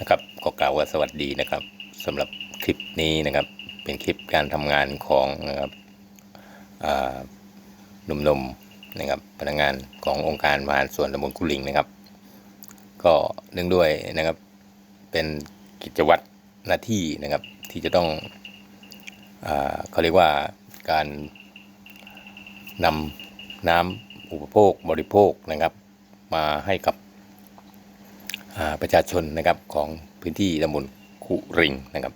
นะครับก็กล่าวว่าสวัสดีนะครับสำหรับคลิปนี้นะครับ เป็นคลิปการทำงานของนะครับหนุ่มๆนะครับพนักงานขององค์การบริหารส่วนตำบลกุลิงนะครับ ก็เนื่องด้วยนะครับเป็นกิจวัตรหน้าที่นะครับที่จะต้องอเขาเรียกว่าการนำน้ำอุปโภคบริโภคนะครับ มาให้กับ ประชาชนนะครับของพื้นที่ตำบลคุริงนะครับ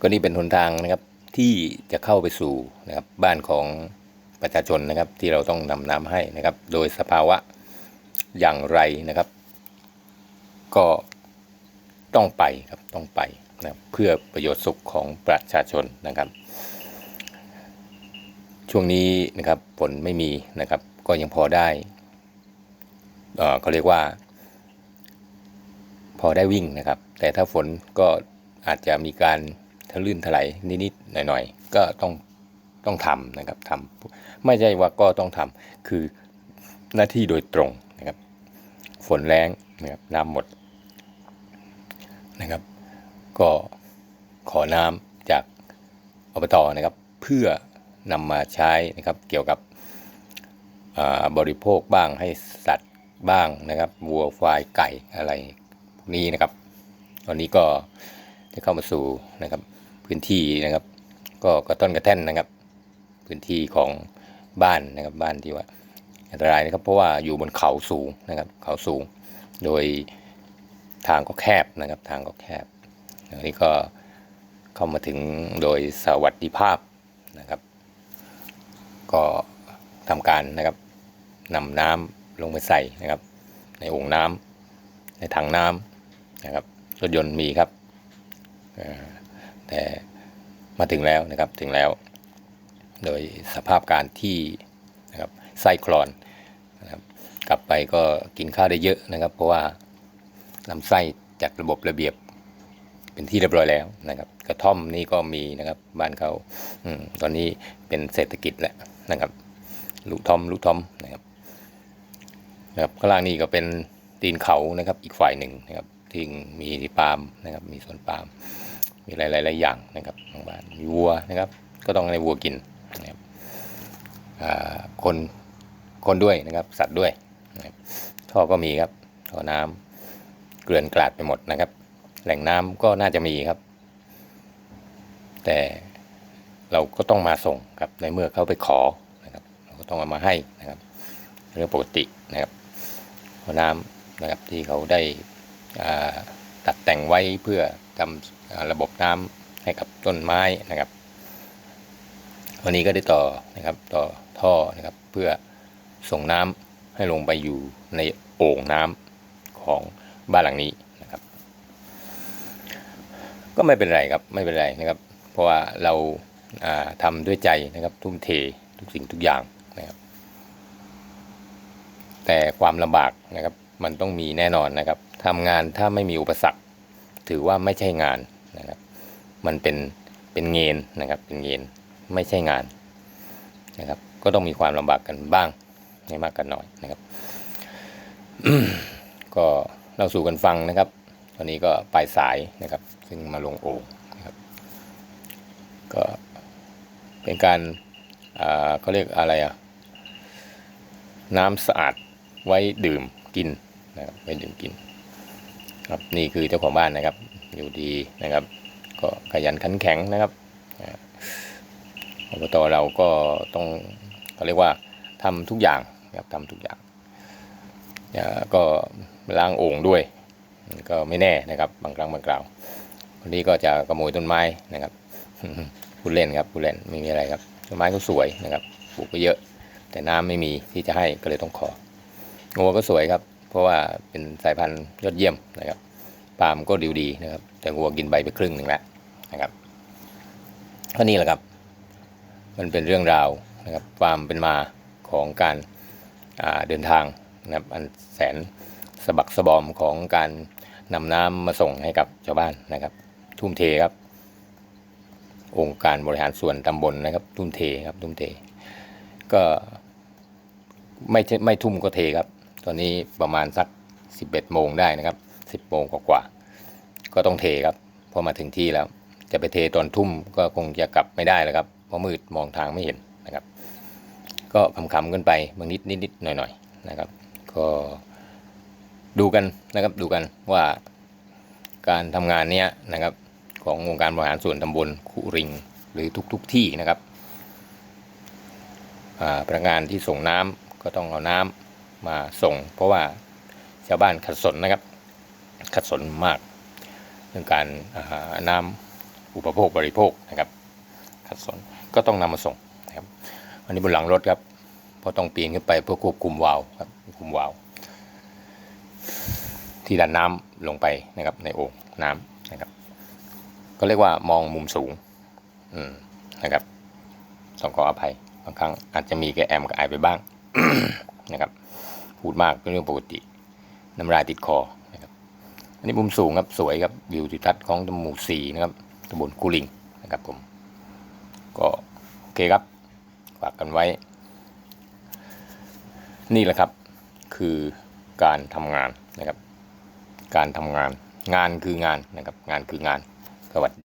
ก็นี่เป็นหนทางนะครับที่จะเข้าไปสู่นะครับบ้านของประชาชนนะครับที่เราต้องนำน้ำให้นะครับ โดยสภาวะอย่างไรนะครับ ก็ต้องไปครับต้องไปนะครับเพื่อประโยชน์สุขของประชาชนนะครับ ช่วงนี้นะครับฝนไม่มีนะครับ ก็ยังพอได้ เออเขาเรียกว่า พอได้วิ่งนะครับ แต่ถ้าฝนก็อาจจะมีการทะลื่นถลายนิดๆหน่อยๆ ก็ต้องต้องทำนะครับทำไม่ใช่ว่าก็ต้องทำคือหน้าที่โดยตรงนะครับ ฝนแรงนะครับน้ำหมดนะครับ ก็ขอน้ำจากอบตนะครับ เพื่อนำมาใช้นะครับ เกี่ยวกับบริโภคบ้างให้สัตว์บ้างนะครับวัวควายไก่อะไร นี้นะครับ ตอนนี้ก็ได้เข้ามาสู่นะครับพื้นที่นะครับ ก็กระต้นกระแท่นนะครับ พื้นที่ของบ้านนะครับบ้านที่ว่าอันตรายนะครับเพราะว่าอยู่บนเขาสูงนะครับ เขาสูง โดยทางก็แคบนะครับ ทางก็แคบอันนี้ก็เข้ามาถึงโดยสวัสดิภาพนะครับ ก็ทำการนะครับนำน้ำลงไปใส่นะครับ ในโอ่งน้ำในถังน้ำ นะครับรถยนต์มีครับแต่มาถึงแล้วนะครับถึงแล้ว โดยสภาพการที่นะครับไส้คลอนนะครับกลับไปก็กินข้าวได้เยอะนะครับ เพราะว่าลำไส้จัดระบบระเบียบเป็นที่เรียบร้อยแล้วนะครับ กระท่อมนี่ก็มีนะครับบ้านเขาอตอนนี้เป็นเศรษฐกิจแล้วนะครับลูกทอมลูกทอมนะครับนะครับข้างล่างนี่ก็เป็นตีนเขานะครับอีกฝ่ายหนึ่งนะครับ ที่มีปาล์มนะครับ มีสวนปาล์มมีหลายๆหลายอย่างนะครับทางบ้านมีวัวนะครับ ก็ต้องให้วัวกินนะครับคนคนด้วยนะครับ สัตว์ด้วยนะท่อก็มีครับท่อน้ำเกลื่อนกลาดไปหมดนะครับ แหล่งน้ำก็น่าจะมีครับ แต่เราก็ต้องมาส่งครับในเมื่อเขาไปขอนะครับ เราก็ต้องเอามาให้นะครับเรื่องปกตินะครับหัวน้ำนะครับที่เขาได้ ตัดแต่งไว้เพื่อทำระบบน้ำให้กับต้นไม้นะครับ วันนี้ก็ได้ต่อนะครับต่อท่อนะครับเพื่อส่งน้ำให้ลงไปอยู่ในโอ่งน้ำของบ้านหลังนี้นะครับ ก็ไม่เป็นไรครับไม่เป็นไรนะครับ เพราะว่าเราาทำด้วยใจนะครับทุ่มเททุกสิ่งทุกอย่างนะครับ แต่ความลำบากนะครับ มันต้องมีแน่นอนนะครับทำงานถ้าไม่มีอุปสรรค ถือว่าไม่ใช่งานนะครับ มันเป็นเป็นเงินนะครับ เป็นเงินไม่ใช่งานนะครับ ก็ต้องมีความลำบากกันบ้างไม่มากกันน้อยนะครับ ก็เราสู่กันฟังนะครับตอนนี้ก็ปลายสายนะครับ ซึ่งมาลงโอ่งนะครับ ก็เป็นการอ่าเขาเรียกอะไรอะน้ำสะอาดไว้ดื่มกิน นะครับไว้ดื่มกิน ครับนี่คือเจ้าของบ้านนะครับ อยู่ดีนะครับ ก็ขยันขันแข็งนะครับอบตเราก็ต้องเขาเรียกว่าทำทุกอย่างนะครับทำทุกอย่างก็ล้างโอ่งด้วย ก็ไม่แน่นะครับบางครั้งบางคราววันนี้ก็จะขโมยต้นไม้นะครับพูดเล่นครับพูดเล่นไม่มีอะไรครับต้นไม้ก็สวยนะครับปลูกไปเยอะ แต่น้ำไม่มีที่จะให้ก็เลยต้องของัวก็สวยครับ เพราะว่าเป็นสายพันธุ์ยอดเยี่ยมนะครับปาล์มก็ดีดีนะครับแต่งัวกินใบไปครึ่งหนึ่งแล้วนะครับก็นี่แหละครับ มันเป็นเรื่องราวนะครับความเป็นมาของการาเดินทางนะครับอันแสนสะบักสะบอมของการนำน้ำมาส่งให้กับชาวบ้านนะครับ ทุ่มเทครับ องค์การบริหารส่วนตำบลนะครับ ทุ่มเทครับทุ่มเท ก็ไม่ไม่ทุ่มก็เทครับ ตอนนี้ประมาณสัก 11โมงได้นะครับสิบโมงกว่าๆก็ต้องเทครับพอมาถึงที่แล้ว จะไปเทตอนทุ่มก็คงจะกลับไม่ได้แล้วครับเพราะมืดมองทางไม่เห็นนะครับ ก็คำๆกันไปบางนิดนิดๆหน่อยๆนะครับ ก็ดูกันนะครับดูกันว่าการทำงานเนี้ยนะครับขององค์การบริหารส่วนตำบลคุริงหรือทุกๆทที่นะครับอ่าพนักงานที่ส่งน้ำก็ต้องเอาน้ำ มาส่ง เพราะว่าชาวบ้านขัดสนนะครับ ขัดสนมากเรื่องการน้ำอุปโภคบริโภคนะครับ ขัดสนก็ต้องนำมาส่งนะครับอันนี้บนหลังรถครับเพราะต้องปีนขึ้นไปเพื่อควบคุมวาล์วครับคุมวาล์วที่ดันน้ำลงไปนะครับในโอ่งน้ำนะครับ ก็เรียกว่ามองมุมสูงอืมนะครับต้องขออภัยบางครั้งอาจจะมีแกแอมกับไอไปบ้างนะครับ พูดมากเป็นเรื่องปกติ น้ำลายติดคอนะครับอันนี้มุมสูงครับสวยครับวิวทิวทัศน์ของตำหมู่สีนะครับตำบลกุลิงนะครับผมก็โอเคครับฝากกันไว้ นี่แหละครับคือการทำงานนะครับ การทำงานงานคืองานนะครับ งานคืองานสวัสดี